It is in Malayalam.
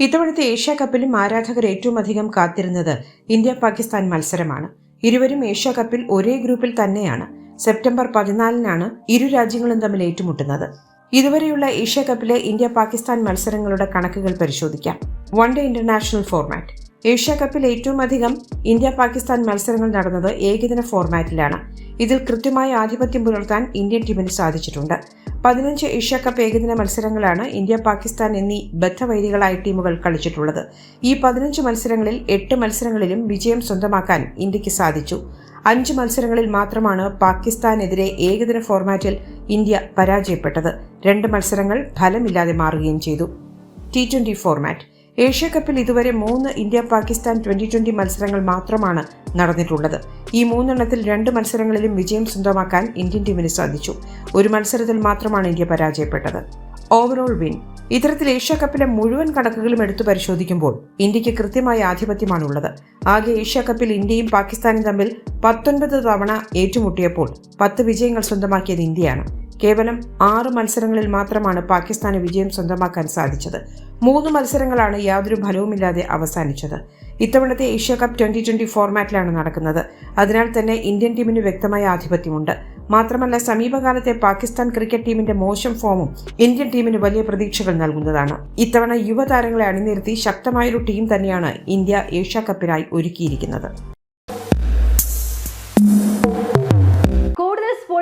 ഇത്തവണത്തെ ഏഷ്യ കപ്പിലും ആരാധകർ ഏറ്റവും അധികം കാത്തിരുന്നത് ഇന്ത്യ പാകിസ്ഥാൻ മത്സരമാണ്. ഇരുവരും ഏഷ്യ കപ്പിൽ ഒരേ ഗ്രൂപ്പിൽ തന്നെയാണ്. സെപ്റ്റംബർ പതിനാലിനാണ് ഇരു രാജ്യങ്ങളും തമ്മിൽ ഏറ്റുമുട്ടുന്നത്. ഇതുവരെയുള്ള ഏഷ്യ കപ്പിലെ ഇന്ത്യ പാകിസ്ഥാൻ മത്സരങ്ങളുടെ കണക്കുകൾ പരിശോധിക്കാം. One day international format. Asia കപ്പിൽ ഏറ്റവും അധികം ഇന്ത്യ പാകിസ്ഥാൻ മത്സരങ്ങൾ നടന്നത് ഏകദിന ഫോർമാറ്റിലാണ്. ഇതിൽ കൃത്യമായ ആധിപത്യം പുലർത്താൻ ഇന്ത്യൻ ടീമിന് സാധിച്ചിട്ടുണ്ട്. പതിനഞ്ച് ഏഷ്യ കപ്പ് ഏകദിന മത്സരങ്ങളാണ് ഇന്ത്യ പാകിസ്ഥാൻ എന്നീ ബദ്ധവൈരികളായ ടീമുകൾ കളിച്ചിട്ടുള്ളത്. ഈ പതിനഞ്ച് മത്സരങ്ങളിൽ എട്ട് മത്സരങ്ങളിലും വിജയം സ്വന്തമാക്കാൻ ഇന്ത്യയ്ക്ക് സാധിച്ചു. അഞ്ച് മത്സരങ്ങളിൽ മാത്രമാണ് പാകിസ്ഥാനെതിരെ ഏകദിന ഫോർമാറ്റിൽ ഇന്ത്യ പരാജയപ്പെട്ടത്. രണ്ട് മത്സരങ്ങൾ ഫലമില്ലാതെ മാറുകയും ചെയ്തു. T twenty format. ഏഷ്യ കപ്പിൽ ഇതുവരെ മൂന്ന് ഇന്ത്യ പാകിസ്ഥാൻ ട്വന്റി ട്വന്റി മത്സരങ്ങൾ മാത്രമാണ് നടന്നിട്ടുള്ളത്. ഈ മൂന്നെണ്ണത്തിൽ രണ്ട് മത്സരങ്ങളിലും വിജയം സ്വന്തമാക്കാൻ ഇന്ത്യൻ ടീമിന് സാധിച്ചു. ഒരു മത്സരത്തിൽ മാത്രമാണ് ഇന്ത്യ പരാജയപ്പെട്ടത്. Overall win. ഇത്തരത്തിൽ ഏഷ്യ കപ്പിലെ മുഴുവൻ കണക്കുകളും എടുത്തു പരിശോധിക്കുമ്പോൾ ഇന്ത്യയ്ക്ക് കൃത്യമായ ആധിപത്യമാണുള്ളത്. ആകെ ഏഷ്യ കപ്പിൽ ഇന്ത്യയും പാകിസ്ഥാനും തമ്മിൽ പത്തൊൻപത് തവണ ഏറ്റുമുട്ടിയപ്പോൾ പത്ത് വിജയങ്ങൾ സ്വന്തമാക്കിയത് ഇന്ത്യയാണ്. കേവലം ആറ് മത്സരങ്ങളിൽ മാത്രമാണ് പാകിസ്ഥാന് വിജയം സ്വന്തമാക്കാൻ സാധിച്ചത്. മൂന്ന് മത്സരങ്ങളാണ് യാതൊരു ഫലവുമില്ലാതെ അവസാനിച്ചത്. ഇത്തവണത്തെ ഏഷ്യ കപ്പ് ട്വന്റി ട്വന്റി ഫോർമാറ്റിലാണ് നടക്കുന്നത്. അതിനാൽ തന്നെ ഇന്ത്യൻ ടീമിന് വ്യക്തമായ ആധിപത്യമുണ്ട്. മാത്രമല്ല സമീപകാലത്തെ പാകിസ്ഥാൻ ക്രിക്കറ്റ് ടീമിന്റെ മോശം ഫോമും ഇന്ത്യൻ ടീമിന് വലിയ പ്രതീക്ഷകൾ നൽകുന്നതാണ്. ഇത്തവണ യുവതാരങ്ങളെ അണിനിരത്തി ശക്തമായൊരു ടീം തന്നെയാണ് ഇന്ത്യ ഏഷ്യ കപ്പിനായി ഒരുക്കിയിരിക്കുന്നത്.